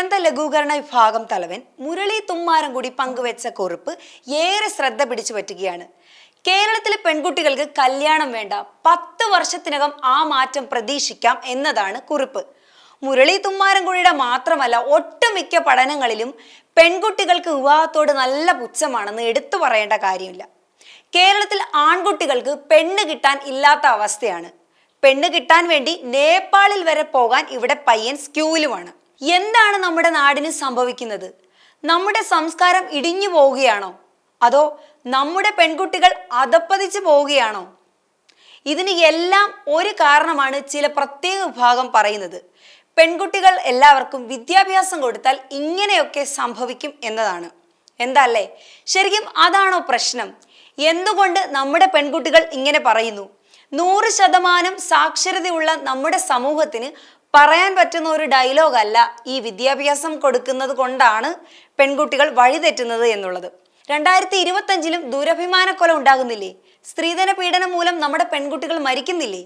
ദുരന്ത ലഘൂകരണ വിഭാഗം തലവൻ മുരളി തുമ്മാരം കൂടി പങ്കുവെച്ച കുറിപ്പ് ഏറെ ശ്രദ്ധ പിടിച്ചു പറ്റുകയാണ്. കേരളത്തിലെ പെൺകുട്ടികൾക്ക് കല്യാണം വേണ്ട പത്ത് വർഷത്തിനകം ആ മാറ്റം പ്രതീക്ഷിക്കാം എന്നതാണ് കുറിപ്പ്. മുരളി തുമ്മാരൻകുഴിയുടെ മാത്രമല്ല ഒട്ടുമിക്ക പഠനങ്ങളിലും പെൺകുട്ടികൾക്ക് വിവാഹത്തോട് നല്ല പുച്ഛമാണെന്ന് എടുത്തു പറയേണ്ട കാര്യമില്ല. കേരളത്തിൽ ആൺകുട്ടികൾക്ക് പെണ്ണ് കിട്ടാൻ ഇല്ലാത്ത അവസ്ഥയാണ്. പെണ്ണ് കിട്ടാൻ വേണ്ടി നേപ്പാളിൽ വരെ പോകാൻ ഇവിടെ പയ്യൻ സ്ക്യൂലുമാണ്. എന്താണ് നമ്മുടെ നാടിന് സംഭവിക്കുന്നത്? നമ്മുടെ സംസ്കാരം ഇടിഞ്ഞു പോവുകയാണോ? അതോ നമ്മുടെ പെൺകുട്ടികൾ അതപ്പതിച്ചു പോവുകയാണോ? ഇതിന് എല്ലാം ഒരു കാരണമാണ് ചില പ്രത്യേക വിഭാഗം പറയുന്നത്. പെൺകുട്ടികൾ എല്ലാവർക്കും വിദ്യാഭ്യാസം കൊടുത്താൽ ഇങ്ങനെയൊക്കെ സംഭവിക്കും എന്നതാണ്. എന്താല്ലേ ശരിക്കും അതാണോ പ്രശ്നം? എന്തുകൊണ്ട് നമ്മുടെ പെൺകുട്ടികൾ ഇങ്ങനെ പറയുന്നു? നൂറ് ശതമാനം സാക്ഷരതയുള്ള നമ്മുടെ സമൂഹത്തിന് പറയാൻ പറ്റുന്ന ഒരു ഡയലോഗ് അല്ല ഈ വിദ്യാഭ്യാസം കൊടുക്കുന്നത് കൊണ്ടാണ് പെൺകുട്ടികൾ വഴിതെറ്റുന്നത് എന്നുള്ളത്. രണ്ടായിരത്തി ഇരുപത്തഞ്ചിലും ദുരഭിമാനക്കൊല ഉണ്ടാകുന്നില്ലേ? സ്ത്രീധന പീഡനം മൂലം നമ്മുടെ പെൺകുട്ടികൾ മരിക്കുന്നില്ലേ?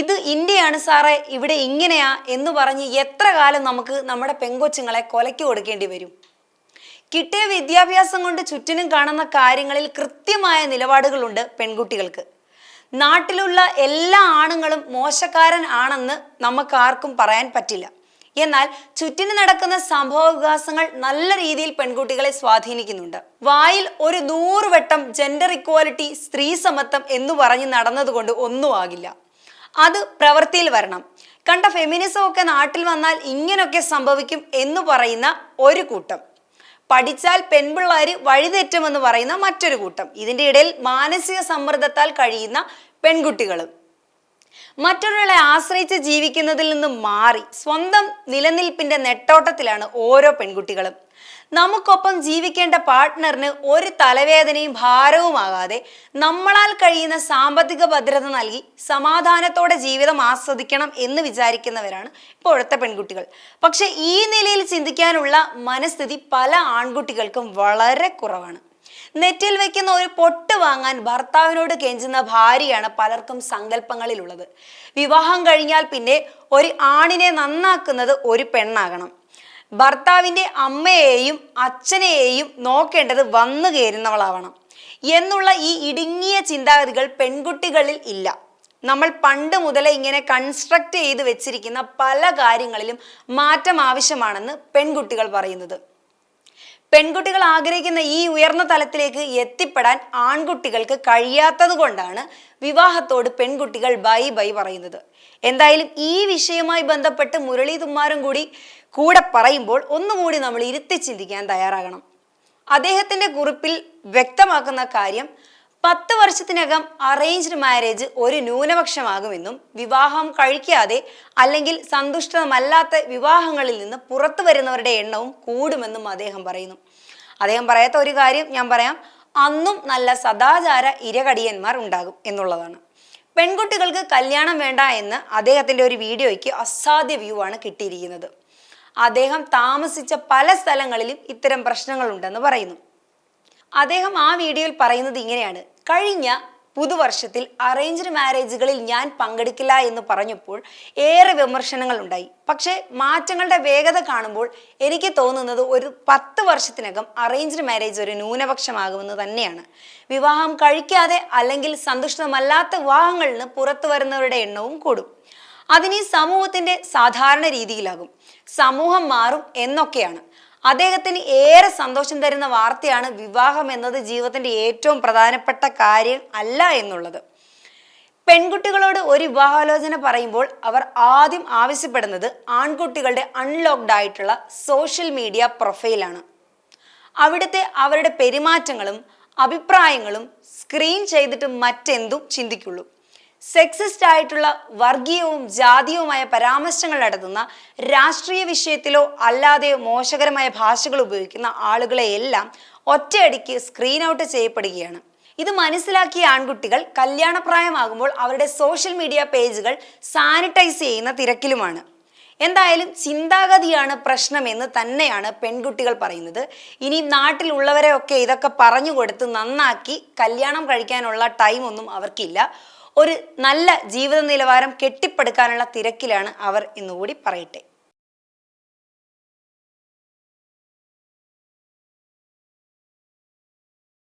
ഇത് ഇന്ത്യയാണ് സാറേ ഇവിടെ ഇങ്ങനെയാ എന്ന് പറഞ്ഞ് എത്ര കാലം നമുക്ക് നമ്മുടെ പെൺകൊച്ചുങ്ങളെ കൊലയ്ക്ക് കൊടുക്കേണ്ടി വരും? കിട്ടിയ വിദ്യാഭ്യാസം കൊണ്ട് ചുറ്റിനും കാണുന്ന കാര്യങ്ങളിൽ കൃത്യമായ നിലപാടുകളുണ്ട് പെൺകുട്ടികൾക്ക്. നാട്ടിലുള്ള എല്ലാ ആണുങ്ങളും മോശക്കാരൻ ആണെന്ന് നമുക്ക് ആർക്കും പറയാൻ പറ്റില്ല. എന്നാൽ ചുറ്റിന് നടക്കുന്ന സംഭവ വികാസങ്ങൾ നല്ല രീതിയിൽ പെൺകുട്ടികളെ സ്വാധീനിക്കുന്നുണ്ട്. വായിൽ ഒരു നൂറുവട്ടം ജെൻഡർ ഇക്വാലിറ്റി സ്ത്രീ സമത്വം എന്ന് പറഞ്ഞ് നടന്നതുകൊണ്ട് ഒന്നും ആകില്ല. അത് പ്രവൃത്തിയിൽ വരണം. കണ്ട ഫെമിനിസം ഒക്കെ നാട്ടിൽ വന്നാൽ ഇങ്ങനൊക്കെ സംഭവിക്കും എന്ന് പറയുന്ന ഒരു കൂട്ടം. പഠിച്ചാൽ പെൺപിള്ളേർ വഴിതെറ്റുമെന്ന് പറയുന്ന മറ്റൊരു കൂട്ടം. ഇതിന്റെ ഇടയിൽ മാനസിക സമ്മർദ്ദത്താൽ കഴിയുന്ന പെൺകുട്ടികളും. മറ്റൊരാളെ ആശ്രയിച്ച് ജീവിക്കുന്നതിൽ നിന്ന് മാറി സ്വന്തം നിലനിൽപ്പിന്റെ നെട്ടോട്ടത്തിലാണ് ഓരോ പെൺകുട്ടികളും. നമുക്കൊപ്പം ജീവിക്കേണ്ട പാർട്ട്ണറിന് ഒരു തലവേദനയും ഭാരവുമാകാതെ നമ്മളാൽ കഴിയുന്ന സാമ്പത്തിക ഭദ്രത നൽകി സമാധാനത്തോടെ ജീവിതം ആസ്വദിക്കണം എന്ന് വിചാരിക്കുന്നവരാണ് ഇപ്പോഴത്തെ പെൺകുട്ടികൾ. പക്ഷെ ഈ നിലയിൽ ചിന്തിക്കാനുള്ള മനസ്ഥിതി പല ആൺകുട്ടികൾക്കും വളരെ കുറവാണ്. നെറ്റിൽ വെക്കുന്ന ഒരു പൊട്ട് വാങ്ങാൻ ഭർത്താവിനോട് കെഞ്ചുന്ന ഭാര്യയാണ് പലർക്കും സങ്കല്പങ്ങളിലുള്ളത്. വിവാഹം കഴിഞ്ഞാൽ പിന്നെ ഒരു ആണിനെ നന്നാക്കുന്നത് ഒരു പെണ്ണാകണം. ഭർത്താവിന്റെ അമ്മയെയും അച്ഛനെയും നോക്കേണ്ടത് വന്നു കയറുന്നവളാവണം എന്നുള്ള ഈ ഇടുങ്ങിയ ചിന്താഗതികൾ പെൺകുട്ടികളിൽ ഇല്ല. നമ്മൾ പണ്ട് മുതലേ ഇങ്ങനെ കൺസ്ട്രക്ട് ചെയ്ത് വെച്ചിരിക്കുന്ന പല കാര്യങ്ങളിലും മാറ്റം ആവശ്യമാണെന്ന് പെൺകുട്ടികൾ പറയുന്നത്. പെൺകുട്ടികൾ ആഗ്രഹിക്കുന്ന ഈ ഉയർന്ന തലത്തിലേക്ക് എത്തിപ്പെടാൻ ആൺകുട്ടികൾക്ക് കഴിയാത്തത് കൊണ്ടാണ് വിവാഹത്തോട് പെൺകുട്ടികൾ ബൈ ബൈ പറയുന്നത്. എന്തായാലും ഈ വിഷയവുമായി ബന്ധപ്പെട്ട് മുരളി തുമ്മാരും കൂടി കൂടെ പറയുമ്പോൾ ഒന്നുകൂടി നമ്മൾ ഇരുത്തി ചിന്തിക്കാൻ തയ്യാറാകണം. അദ്ദേഹത്തിന്റെ കുറിപ്പിൽ വ്യക്തമാക്കുന്ന കാര്യം പത്ത് വർഷത്തിനകം അറേഞ്ച്ഡ് മാരേജ് ഒരു ന്യൂനപക്ഷമാകുമെന്നും വിവാഹം കഴിക്കാതെ അല്ലെങ്കിൽ സന്തുഷ്ടമല്ലാത്ത വിവാഹങ്ങളിൽ നിന്ന് പുറത്തു വരുന്നവരുടെ എണ്ണവും കൂടുമെന്നും അദ്ദേഹം പറയുന്നു. അദ്ദേഹം പറയാത്ത ഒരു കാര്യം ഞാൻ പറയാം. അന്നും നല്ല സദാചാര ഇരകടിയന്മാർ ഉണ്ടാകും എന്നുള്ളതാണ്. പെൺകുട്ടികൾക്ക് കല്യാണം വേണ്ട എന്ന് അദ്ദേഹത്തിന്റെ ഒരു വീഡിയോയ്ക്ക് അസാധ്യ വ്യൂ ആണ് കിട്ടിയിരിക്കുന്നത്. അദ്ദേഹം താമസിച്ച പല സ്ഥലങ്ങളിലും ഇത്തരം പ്രശ്നങ്ങളുണ്ടെന്ന് പറയുന്നു. അദ്ദേഹം ആ വീഡിയോയിൽ പറയുന്നത് ഇങ്ങനെയാണ്. കഴിഞ്ഞ പുതുവർഷത്തിൽ അറേഞ്ച്ഡ് മാരേജുകളിൽ ഞാൻ പങ്കെടുക്കില്ല എന്ന് പറഞ്ഞപ്പോൾ ഏറെ വിമർശനങ്ങൾ ഉണ്ടായി പക്ഷേ മാറ്റങ്ങളുടെ വേഗത കാണുമ്പോൾ എനിക്ക് തോന്നുന്നത് ഒരു പത്ത് വർഷത്തിനകം അറേഞ്ച്ഡ് മാരേജ് ഒരു ന്യൂനപക്ഷമാകുമെന്ന് തന്നെയാണ്. വിവാഹം കഴിക്കാതെ അല്ലെങ്കിൽ സന്തുഷ്ടമല്ലാത്ത വിവാഹങ്ങളിൽ നിന്ന് പുറത്തു വരുന്നവരുടെ എണ്ണവും കൂടും. അതിന് സമൂഹത്തിന്റെ സാധാരണ രീതിയിലാകും. സമൂഹം മാറും എന്നൊക്കെയാണ്. അദ്ദേഹത്തിന് ഏറെ സന്തോഷം തരുന്ന വാർത്തയാണ് വിവാഹം എന്നത് ജീവിതത്തിന്റെ ഏറ്റവും പ്രധാനപ്പെട്ട കാര്യം അല്ല എന്നുള്ളത്. പെൺകുട്ടികളോട് ഒരു വിവാഹാലോചന പറയുമ്പോൾ അവർ ആദ്യം ആവശ്യപ്പെടുന്നത് ആൺകുട്ടികളുടെ അൺലോക്ക്ഡ് ആയിട്ടുള്ള സോഷ്യൽ മീഡിയ പ്രൊഫൈലാണ് അവിടുത്തെ അവരുടെ പെരുമാറ്റങ്ങളും അഭിപ്രായങ്ങളും സ്ക്രീൻ ചെയ്തിട്ട് മറ്റെന്തും ചിന്തിക്കുള്ളൂ. സെക്സിസ്റ്റ് ആയിട്ടുള്ള വർഗീയവും ജാതീയവുമായ പരാമർശങ്ങൾ നടത്തുന്ന രാഷ്ട്രീയ വിഷയത്തിലോ അല്ലാതെ മോശകരമായ ഭാഷകൾ ഉപയോഗിക്കുന്ന ആളുകളെയെല്ലാം ഒറ്റയടിക്ക് സ്ക്രീൻ ഔട്ട് ചെയ്യപ്പെടുകയാണ്. ഇത് മനസ്സിലാക്കിയ ആൺകുട്ടികൾ കല്യാണപ്രായമാകുമ്പോൾ അവരുടെ സോഷ്യൽ മീഡിയ പേജുകൾ സാനിറ്റൈസ് ചെയ്യുന്ന തിരക്കിലുമാണ്. എന്തായാലും ചിന്താഗതിയാണ് പ്രശ്നമെന്ന് തന്നെയാണ് പെൺകുട്ടികൾ പറയുന്നത്. ഇനി നാട്ടിലുള്ളവരെ ഒക്കെ ഇതൊക്കെ പറഞ്ഞു കൊടുത്ത് നന്നാക്കി കല്യാണം കഴിക്കാനുള്ള ടൈമൊന്നും അവർക്കില്ല. ഒരു നല്ല ജീവിത നിലവാരം കെട്ടിപ്പടുക്കാനുള്ള തിരക്കിലാണ് അവർ എന്നുകൂടി പറയട്ടെ.